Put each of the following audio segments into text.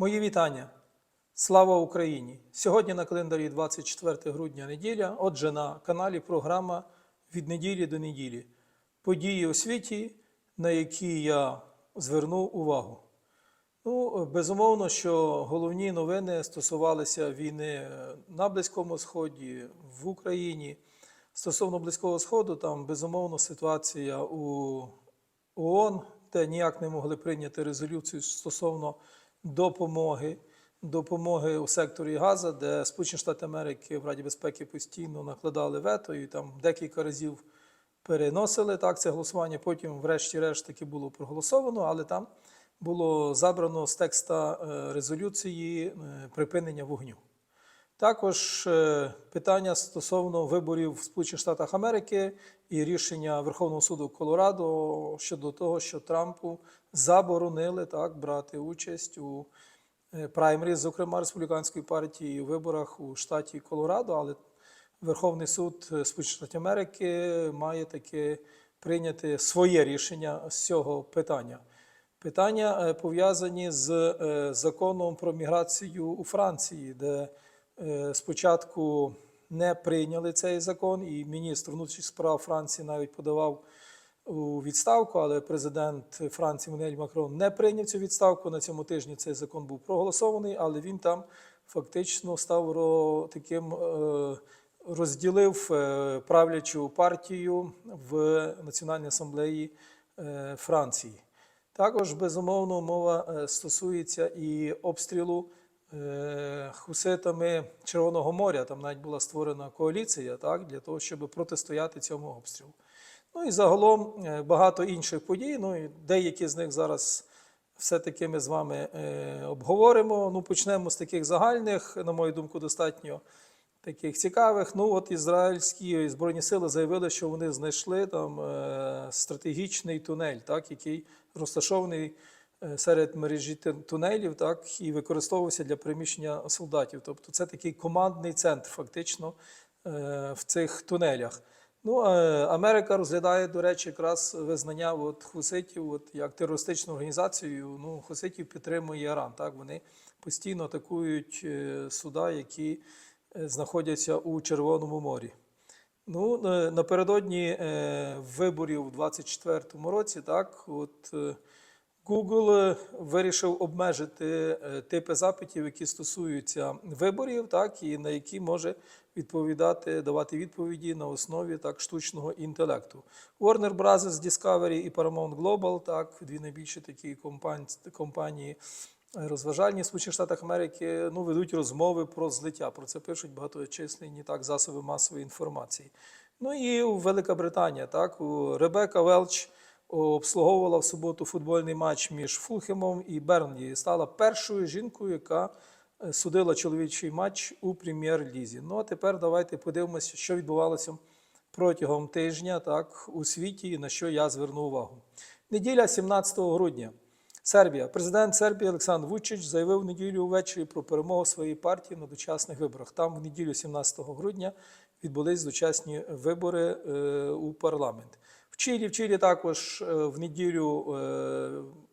Мої вітання. Слава Україні! Сьогодні на календарі 24 грудня неділя. Отже, на каналі програма від неділі до неділі. Події у світі, на які я звернув увагу. Ну, безумовно, що головні новини стосувалися війни на Близькому Сході, в Україні. Стосовно Близького Сходу, там безумовно ситуація у ООН, де ніяк не могли прийняти резолюцію стосовно допомоги, допомоги у секторі Газа, де Сполучені Штати Америки в Раді безпеки постійно накладали вето і там декілька разів переносили так це голосування. Потім, врешті-решт, таки було проголосовано, але там було забрано з текста е, резолюції е, припинення вогню. Також е, питання стосовно виборів в Сполучених Штатах Америки і рішення Верховного суду Колорадо щодо того, що Трампу заборонили так брати участь у е, праймері, зокрема республіканської партії, у виборах у штаті Колорадо, але Верховний суд е, Сполучених Штатів Америки має таки прийняти своє рішення з цього питання. Питання е, пов'язані з законом про міграцію у Франції, де спочатку не прийняли цей закон, і міністр внутрішніх справ Франції навіть подавав у відставку, але президент Франції Мануель Макрон не прийняв цю відставку. На цьому тижні цей закон був проголосований, але він там фактично став таким. е, Розділив е, правлячу партію в Національній асамблеї е, Франції. Також безумовно мова стосується і обстрілу хуситами Червоного моря. Там навіть була створена коаліція так, для того, щоб протистояти цьому обстрілу. Ну і загалом е, багато інших подій. Ну і деякі з них зараз все-таки ми з вами е, обговоримо. Ну, почнемо з таких загальних, на мою думку, достатньо таких цікавих. Ну, от ізраїльські збройні сили заявили, що вони знайшли там е, стратегічний тунель, так, який розташований серед мережі тунелів, так, і використовувався для переміщення солдатів. Тобто це такий командний центр, фактично, в цих тунелях. Ну, е, Америка розглядає, до речі, якраз визнання от, хуситів от, як терористичну організацію. Ну, хуситів підтримує Іран. Так? Вони постійно атакують е, суда, які е, знаходяться у Червоному морі. Ну, напередодні виборів у 2024 році, так, от Google вирішив обмежити типи запитів, які стосуються виборів, так, і на які може відповідати, давати відповіді на основі так, штучного інтелекту. Warner Bros. Discovery і Paramount Global, так, дві найбільші такі компанії, компанії розважальні Сполучених Штатах Америки ну, ведуть розмови про злиття. Про це пишуть багаточисленні так, засоби масової інформації. Ну і Велика Британія, так, у Ребека Велч обслуговувала в суботу футбольний матч між Фулхемом і Бернлі. Стала першою жінкою, яка е, судила чоловічий матч у прем'єр-лізі. Ну а тепер давайте подивимося, що відбувалося протягом тижня так, у світі і на що я зверну увагу. Неділя 17 грудня. Сербія. Президент Сербії Олександр Вучич заявив в неділю ввечері про перемогу своєї партії на дочасних виборах. Там в неділю 17 грудня відбулись дочасні вибори е, у парламент. В Чилі, в Чилі також е, в неділю е,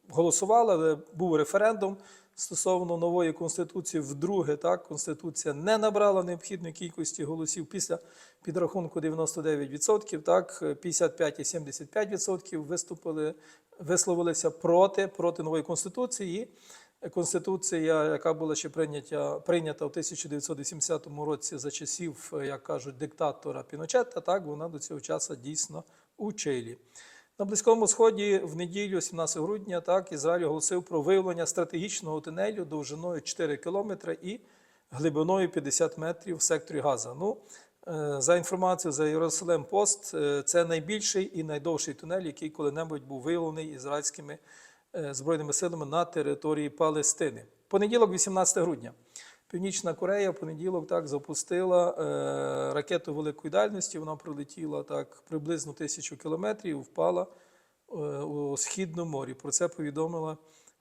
голосували, але був референдум стосовно нової конституції. Вдруге, так, конституція не набрала необхідної кількості голосів після підрахунку 99%, так, 55 і 75% виступили, висловилися проти, проти нової конституції. Конституція, яка була ще прийнята, прийнята в 1980 році за часів, як кажуть, диктатора Піночета, так вона до цього часу дійсно у Чилі. На Близькому Сході в неділю, 17 грудня, так Ізраїль оголосив про виявлення стратегічного тунелю довжиною 4 кілометри і глибиною 50 метрів в секторі Газа. Ну, е, за інформацією за Єрусалим Пост, е, це найбільший і найдовший тунель, який коли-небудь був виявлений ізраїльськими е, збройними силами на території Палестини. Понеділок, 18 грудня. Північна Корея в понеділок так запустила е, ракету великої дальності. Вона пролетіла так приблизно тисячу кілометрів впала е, у східному морі. Про це повідомила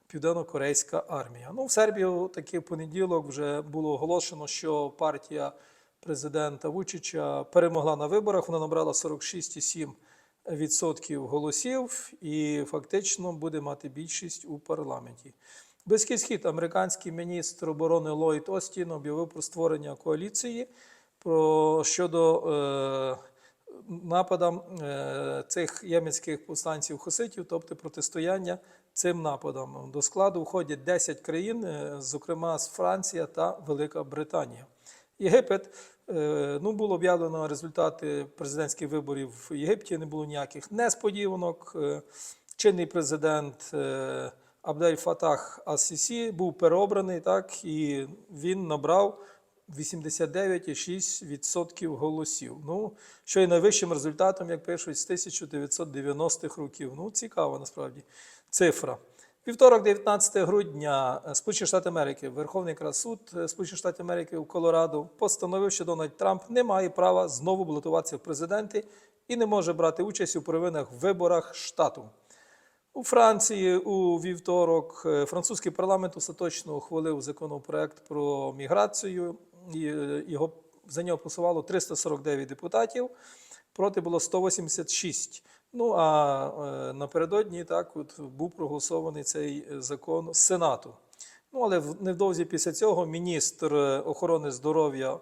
Південно-Корейська армія. Ну, в Сербії таки в понеділок вже було оголошено, що партія президента Вучича перемогла на виборах. Вона набрала 46,7% голосів і фактично буде мати більшість у парламенті. Близький схід американський міністр оборони Ллойд Остін об'явив про створення коаліції про щодо е, нападам е, цих єменських повстанців хуситів, тобто протистояння цим нападам. До складу входять 10 країн, е, зокрема з Франція та Велика Британія. Єгипет. е, Ну, було об'явлено результати президентських виборів в Єгипті. Не було ніяких несподіванок. Е, Чинний президент е, Абдель Фатах Ас-Сісі був переобраний, так, і він набрав 89,6% голосів. Ну, що є найвищим результатом, як пишуть, з 1990-х років. Ну, цікава насправді цифра. Вівторок, 19 грудня, е, Сполучені Штати Америки, Верховний якраз суд е, Сполучених Штатів Америки у Колорадо постановив, що Дональд Трамп не має права знову балотуватися в президенти і не може брати участь у первинних виборах штату. У Франції у вівторок е, французький парламент остаточно ухвалив законопроект про міграцію. Е, його за нього голосувало 349 депутатів, проти було 186. Ну а е, напередодні так от був проголосований цей закон з Сенату. Ну але невдовзі після цього міністр охорони здоров'я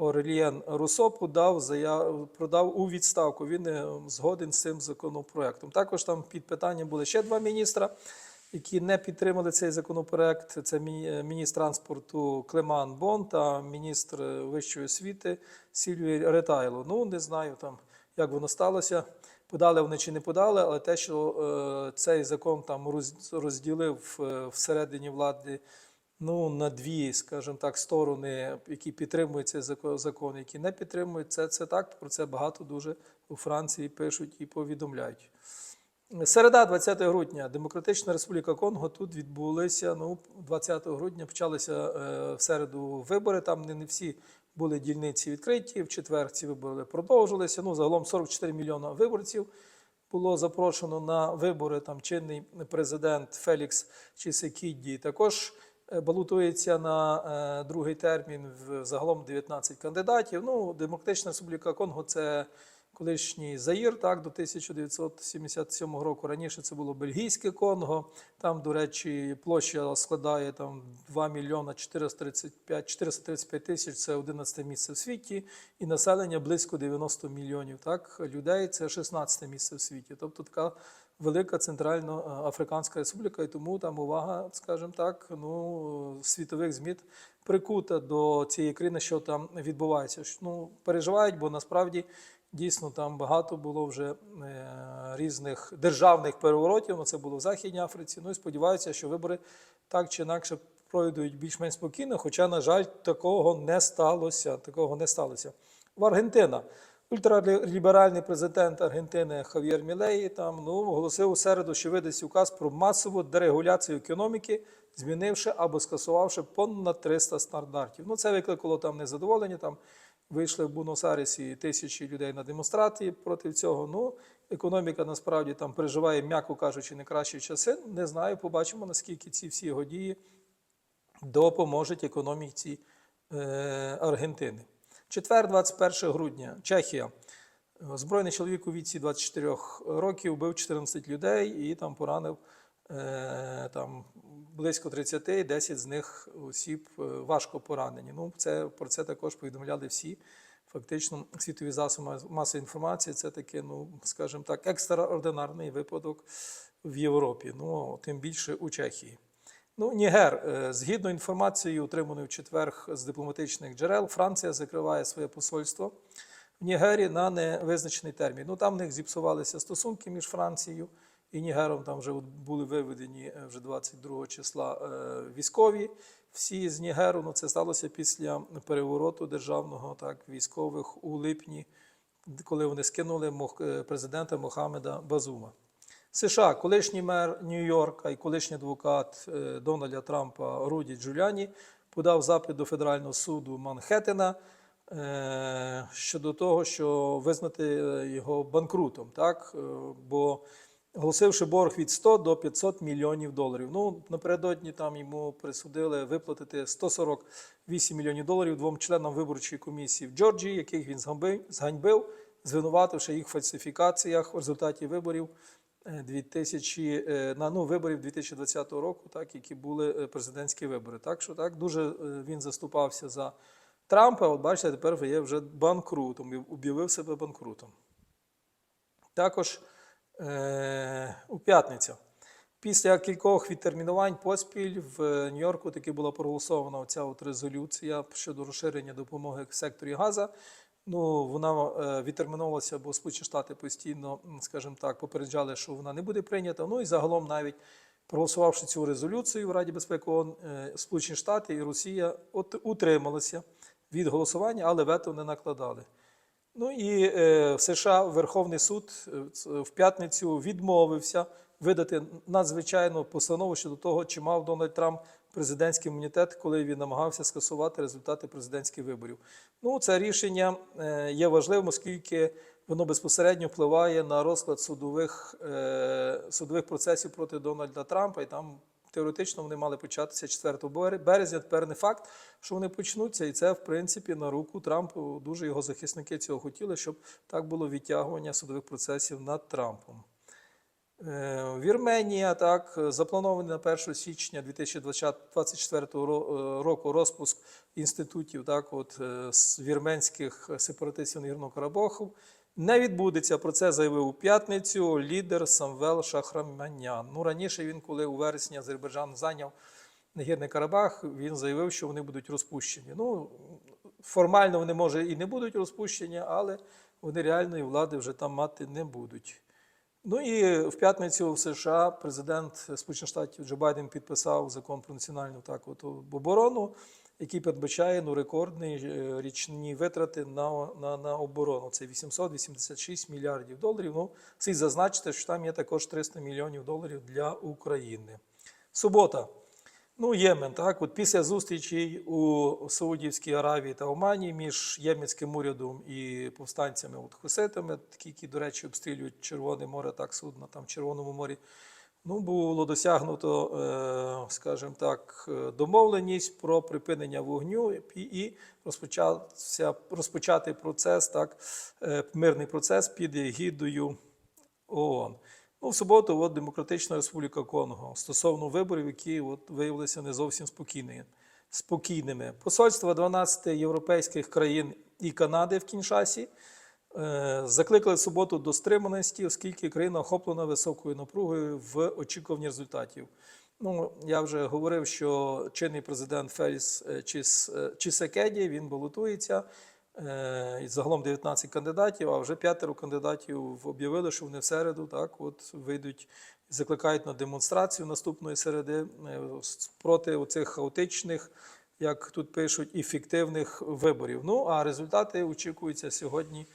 Орелієн Руссо подав заяв, продав у відставку. Він е, згоден з цим законопроектом. Також там під питанням були ще два міністра, які не підтримали цей законопроект. Це е, міністр транспорту Клеман Бон та міністр е, вищої освіти Сільвій Ретайло. Ну не знаю там, як воно сталося. Подали вони чи не подали, але те, що е, цей закон там розділив всередині влади ну, на дві, скажімо так, сторони, які підтримують цей закон, які не підтримують, це, це так. Про це багато дуже у Франції пишуть і повідомляють. Середа, 20 грудня, Демократична Республіка Конго. Тут відбулися ну, 20 грудня почалися е, в середу вибори. Там не, не всі були дільниці відкриті. В четвер ці вибори продовжилися. Ну, загалом 44 мільйона виборців було запрошено на вибори. Там чинний президент Фелікс Чисекідді також балотується на е, другий термін. В загалом 19 кандидатів. Ну, Демократична Республіка Конго це колишній Заїр, так, до 1977 року. Раніше це було Бельгійське Конго. Там, до речі, площа складає там 2 мільйона 435, 435 тисяч, це 11 місце в світі, і населення близько 90 мільйонів так, людей, це 16 місце в світі. Тобто така велика центральноафриканська республіка, і тому там увага, скажімо так, ну, світових зміт прикута до цієї країни, що там відбувається. Ну, переживають, бо насправді дійсно там багато було вже е, різних державних переворотів. Ну, це було в Західній Африці. Ну і сподіваюся, що вибори так чи інакше пройдуть більш-менш спокійно, хоча, на жаль, такого не сталося. Такого не сталося. В Аргентина. Ультраліберальний президент Аргентини Хав'єр Мілеї там ну оголосив у середу, що видасть указ про масову дерегуляцію економіки, змінивши або скасувавши понад 300 стандартів. Ну це викликало там незадоволення. Там вийшли в Бунос-Айресі тисячі людей на демонстрації проти цього. Ну економіка насправді там переживає, м'яко кажучи, не кращі часи. Не знаю, побачимо наскільки ці всі його дії допоможуть економіці е, Аргентини. Четвер, 21 грудня, Чехія. Збройний чоловік у віці 24 років вбив 14 людей і там поранив е, там, близько 30, 10 з них осіб е, важко поранені. Ну, це, про це також повідомляли всі. Фактично, світові засоби масової інформації це таке, ну, скажімо так, екстраординарний випадок в Європі, ну, тим більше у Чехії. Ну, Нігер, е, згідно інформації, отриманої в четвер з дипломатичних джерел, Франція закриває своє посольство в Нігері на невизначений термін. Ну там в них зіпсувалися стосунки між Францією і Нігером. Там вже були виведені е, вже 22 числа е, військові. Всі з Нігеру. Ну це сталося після перевороту державного так військових у липні, коли вони скинули президента Мохамеда Базума. США, колишній мер Нью-Йорка і колишній адвокат е, Дональда Трампа Руді Джуляні подав запит до Федерального суду Манхеттена е, щодо того, що визнати е, його банкрутом, так? Бо оголосивши борг від 100 до 500 мільйонів доларів. Ну, напередодні там йому присудили виплатити 148 мільйонів доларів двом членам виборчої комісії в Джорджії, яких він зганьбив, звинувативши їх в фальсифікаціях в результаті виборів 2000, е, на ну, виборів 2020 року, так, які були е, президентські вибори. Так що так, дуже е, він заступався за Трампа. От бачите, тепер є вже банкрутом, об'явив себе банкрутом. Також е, у п'ятницю. Після кількох відтермінувань поспіль в Нью-Йорку таки була проголосована оця от резолюція щодо розширення допомоги в секторі Газа. Ну, вона е, відтерміновувалася, бо Сполучені Штати постійно, скажімо так, попереджали, що вона не буде прийнята. Ну і загалом навіть проголосувавши цю резолюцію в Раді безпеки ООН, е, Сполучені Штати і Росія от, утрималися від голосування, але вето не накладали. Ну і е, в США Верховний суд в п'ятницю відмовився видати надзвичайну постанову щодо того, чи мав Дональд Трамп президентський імунітет, коли він намагався скасувати результати президентських виборів. Ну, це рішення е, є важливим, оскільки воно безпосередньо впливає на розклад судових, е, судових процесів проти Дональда Трампа, і там теоретично вони мали початися 4 березня. Тепер не факт, що вони почнуться, і це в принципі на руку Трампу. Дуже його захисники цього хотіли, щоб так було відтягування судових процесів над Трампом. Е, Вірменія так запланований на 1 січня 2024 ро- е, року розпуск інститутів так, от, е, з вірменських сепаратистів Нагірного Карабаху. Не відбудеться. Про це заявив у п'ятницю лідер Самвел Шахраманян. Ну раніше він, коли у вересні Азербайджан зайняв Нагірний Карабах, він заявив, що вони будуть розпущені. Ну формально вони може і не будуть розпущені, але вони реальної влади вже там мати не будуть. Ну і в п'ятницю в США президент Сполучених Штатів Джо Байден підписав закон про національну так, от, оборону, який передбачає ну, рекордні е, річні витрати на, на, на оборону. Це 886 мільярдів доларів. Ну, слід зазначити, що там є також 300 мільйонів доларів для України. Субота. Ну, Ємен, так, от після зустрічей у Саудівській Аравії та Омані між єменським урядом і повстанцями от хуситами, такі, які, до речі, обстрілюють Червоне море, так, судна там в Червоному морі, ну, було досягнуто, е, скажімо так, е, домовленість про припинення вогню і- розпочався розпочати процес, так, е, мирний процес під егідою ООН. Ну, в суботу от Демократична Республіка Конго стосовно виборів, які от виявилися не зовсім спокійними. спокійними. Посольства 12 європейських країн і Канади в Кіншасі е, закликали в суботу до стриманості, оскільки країна охоплена високою напругою в очікуванні результатів. Ну, я вже говорив, що чинний президент Феліс е, Чіс, е, він балотується. Е, і загалом 19 кандидатів, а вже п'ятеро кандидатів об'явили, що вони в середу так, от, вийдуть закликають на демонстрацію наступної середи е, проти оцих хаотичних, як тут пишуть, і фіктивних виборів. Ну а результати очікуються сьогодні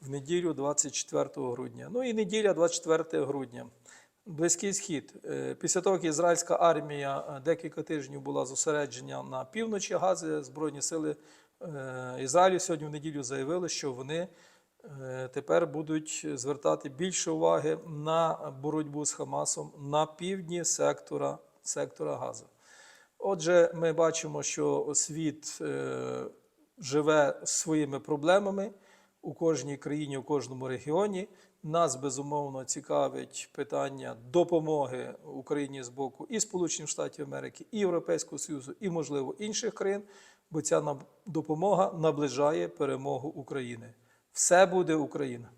в неділю, 24 грудня. Ну і неділя, 24 грудня. Близький схід. Е, Після того, як ізраїльська армія декілька тижнів була зосереджена на півночі Гази, Збройні сили Ізраїлю сьогодні в неділю заявили, що вони е, тепер будуть звертати більше уваги на боротьбу з Хамасом на півдні сектора, сектора Газа. Отже, ми бачимо, що світ е, живе своїми проблемами у кожній країні, у кожному регіоні. Нас безумовно цікавить питання допомоги Україні з боку і Сполучених Штатів Америки, і Європейського Союзу, і, можливо, інших країн, бо ця допомога наближає перемогу України. Все буде Україна.